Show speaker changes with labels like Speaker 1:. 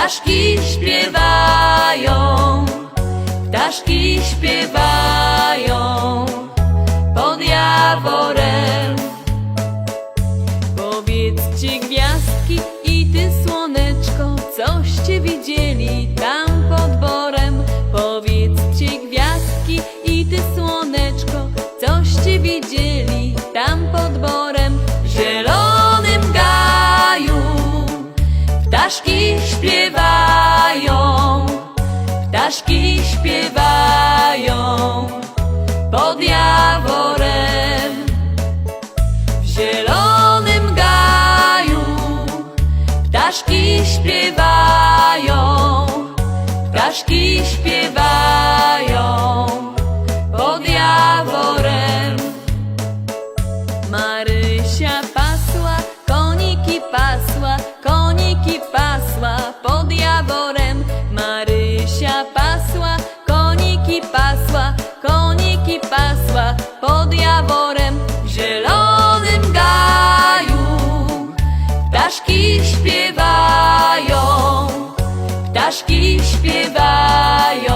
Speaker 1: Ptaszki śpiewają, ptaszki śpiewają pod jaworem. Powiedzcie gwiazdki i ty słoneczko, coście widzieli tam pod borem. Powiedzcie gwiazdki i ty słoneczko, coście widzieli. Ptaszki śpiewają, ptaszki śpiewają pod jaworem. W zielonym gaju ptaszki śpiewają, ptaszki śpiewają. koniki pasła, koniki pasła pod jaworem w zielonym gaju. Ptaszki śpiewają, ptaszki śpiewają.